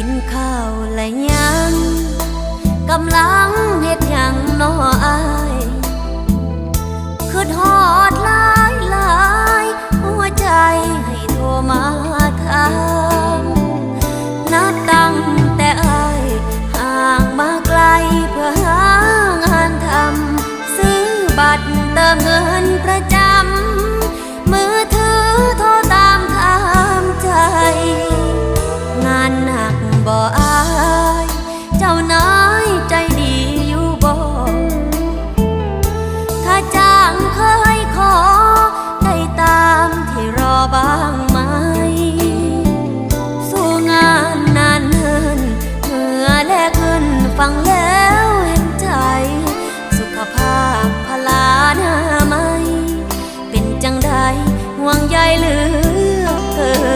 กินข้าวและยังกำลังเฮ็ดยังน้ออายคือทอดลายลายหัวใจให้โทรมาถามนัดตั้งแต่อายห่างมาไกลเพื่อหางานทำซื้อบัตรเติมเงินประจำมือถือโทรตามถามใจ งานหน บ่อาย เจ้านายใจดีอยู่บ่ถ้าจ้างเคยขอ ได้ตามที่รอบ้างไหม สู้งานนานเนินเมื่อแลกเงินฟังแล้วเห็นใจ สุขภาพพลาหน้าไม่ เป็นจังใดห่วงใยเหลือ